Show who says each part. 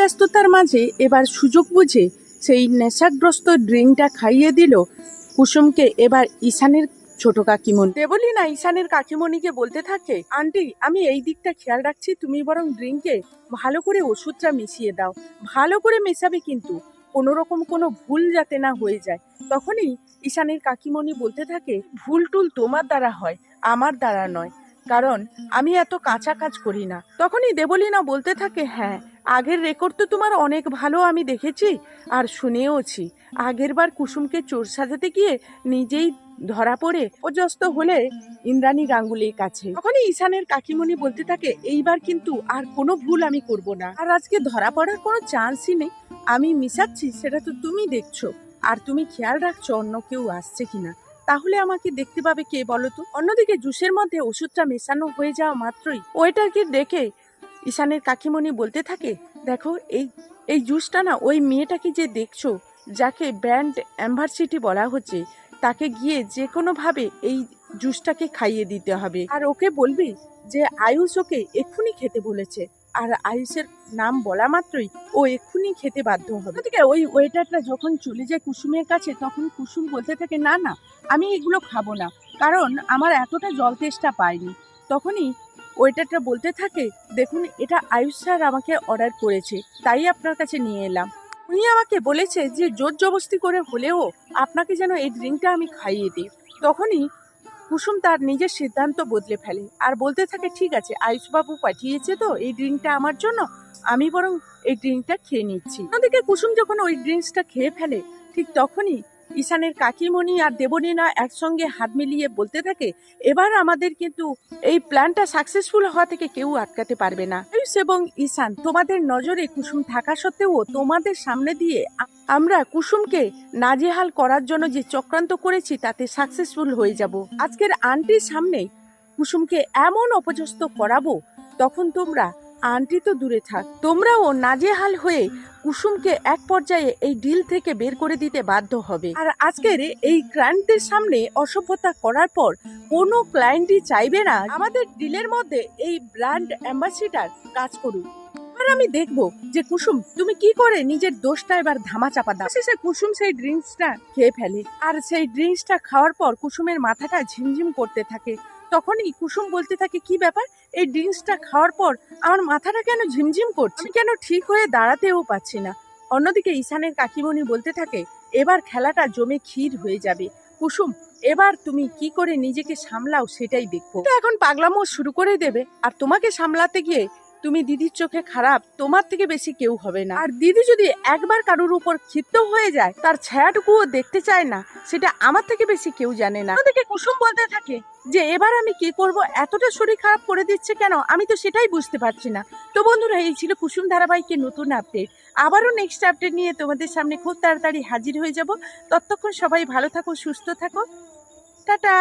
Speaker 1: ব্যস্ততার মাঝে এবার সুযোগ বুঝে সেই নেশাগ্রস্ত ড্রিঙ্কটা খাইয়ে দিল কুসুমকে এবার ঈশানের ছোট কাকিমণি দেবলি না, ঈশানের কাকিমণিকে বলতে থাকে, আন্টি, আমি এই দিকটা খেয়াল রাখছি, তুমি বরং ড্রিঙ্কে ভালো করে ওষুধটা মিশিয়ে দাও। ভালো করে মেশাবে কিন্তু কোনো রকম কোনো ভুল যাতে না হয়ে যায়। তখনই ঈশানের কাকিমণি বলতে থাকে ভুল টুল তোমার দ্বারা হয়, আমার দ্বারা নয়, কারণ আমি এত কাঁচা কাজ করি না। তখনই দেবলীনা বলতে থাকে হ্যাঁ আগের রেকর্ড তো তোমার অনেক ভালো আমি দেখেছি, আর শুনেওছি। আগের বার কুসুমকে চোর সাজাতে গিয়ে নিজেই ধরা পড়ে অজস্ত হলে ইন্দ্রাণী গাঙ্গুলির কাছে। তখনই ঈশানের কাকিমণি বলতে থাকে, এইবার কিন্তু আর কোনো ভুল আমি করব না। আর আজকে ধরা পড়ার কোনো চান্সই নেই। আমি মিশাচ্ছি, সেটা তো তুমি দেখছ। আর তুমি খেয়াল রাখছো অন্য কেউ আসছে কিনা। তাহলে আমাকে দেখতে পাবে কে বলো তো? অন্যদিকে জুসের মধ্যে ওষুধটা মেশানো হয়ে যাওয়া মাত্রই ওয়েটারকে ডেকে ঈশানের কাকিমণি বলতে থাকে, দেখো, এই এই জুসটা না ওই মেয়েটাকে যে দেখছ, যাকে ব্র্যান্ড অ্যাম্বাসিটি বলা হচ্ছে, তাকে গিয়ে যে কোনোভাবে এই জুসটাকে খাইয়ে দিতে হবে। আর ওকে বলবি যে আয়ুষ ওকে এক্ষুনি খেতে বলেছে, আর আয়ুষের নাম বলা মাত্রই ও এক্ষুনি খেতে বাধ্য হবে। ঠিক ওই ওয়েটারটা যখন চলে যায় কুসুমের কাছে, তখন কুসুম বলতে থাকে, না না, আমি এগুলো খাব না, কারণ আমার এতটা জল তেষ্টা পাইনি। তখনই ওয়েটারটা বলতে থাকে, দেখুন, এটা আয়ুষ স্যার আমাকে অর্ডার করেছে, তাই আপনার কাছে নিয়ে এলাম। উনি আমাকে বলেছে যে, জোর জবস্তি করে হলেও আপনাকে যেন এই ড্রিঙ্কটা আমি খাইয়ে দিই। তখনই কুসুম তার নিজের সিদ্ধান্ত বদলে ফেলে আর বলতে থাকে, ঠিক আছে, আয়ুষবাবু পাঠিয়েছে তো এই ড্রিঙ্কটা আমার জন্য, আমি বরং এই ড্রিঙ্কটা খেয়ে নিচ্ছি। অন্যদিকে কুসুম যখন ওই ড্রিঙ্কসটা খেয়ে ফেলে, ঠিক তখনই ঈশানের কাকিমণি আর দেবনীনা একসঙ্গে হাত মিলিয়ে বলতে থাকে, এবার আমাদের কিন্তু এই প্ল্যানটা সাকসেসফুল হওয়া থেকে কেউ আটকাতে পারবে না। আয়ুষ এবং ঈশান, তোমাদের নজরে কুসুম থাকা সত্ত্বেও তোমাদের সামনে দিয়ে আমরা কুসুমকে নাজেহাল করার জন্য যে চক্রান্ত করেছি, তাতে সাকসেসফুল হয়ে যাব। আজকের আন্টির সামনে কুসুমকে এমন অপযস্ত করাবো, তখন তোমরা, আন্টি তো দূরে থাক, তোমরাও নাজেহাল হয়ে কুসুমকে এক পর্যায়ে এই ডিল থেকে বের করে দিতে বাধ্য হবে। আর আজকের এই ক্লায়েন্টদের সামনে অসভ্যতা করার পর কোনো ক্লায়েন্টই চাইবে না। আমাদের ডিলের মধ্যে এই ব্র্যান্ড অ্যাম্বাসিডার কাজ করুক। আমি দেখব যে কুসুম, তুমি কি করে নিজের দোষটা এবার ধামা চাপা দাও? শেষে কুসুম সেই ড্রিঙ্কসটা খেয়ে ফেলে। আর সেই ড্রিঙ্কসটা খাওয়ার পর কুসুমের মাথাটা ঝিমঝিম করতে থাকে। তখনই কুসুম বলতে থাকে, কি ব্যাপার? এই ড্রিঙ্কসটা খাওয়ার পর আমার মাথাটা কেন ঝিমঝিম করছে? কেন ঠিক হয়ে দাঁড়াতেও পাচ্ছি না? অন্যদিকে ঈশানের কাকিমণি বলতে থাকে, এবার খেলাটা জমে ক্ষীর হয়ে যাবে। কুসুম, এবার তুমি কি করে নিজেকে সামলাও সেটাই দেখব। এখন পাগলামো শুরু করে দেবে। আর তোমাকে সামলাতে গিয়ে তুমি দিদির চোখে খারাপ, তোমার থেকে বেশি কেউ হবে না। আর দিদি যদি একবার কারোর উপর ক্ষিপ্ত হয়ে যায়, তার ছায়াটুকুও দেখতে চায় না, সেটা আমার থেকে বেশি কেউ জানে না। থেকে কুসুম বলতে থাকে যে, এবার আমি কি করব? এতটা শরীর খারাপ করে দিচ্ছে কেন? আমি তো সেটাই বুঝতে পারছি না। তো বন্ধুরা, এই ছিল কুসুম ধারাবাহিকের নতুন আপডেট। আবারও নেক্সট আপডেট নিয়ে তোমাদের সামনে খুব তাড়াতাড়ি হাজির হয়ে যাব। ততক্ষণ সবাই ভালো থাকো, সুস্থ থাকো। টাটা!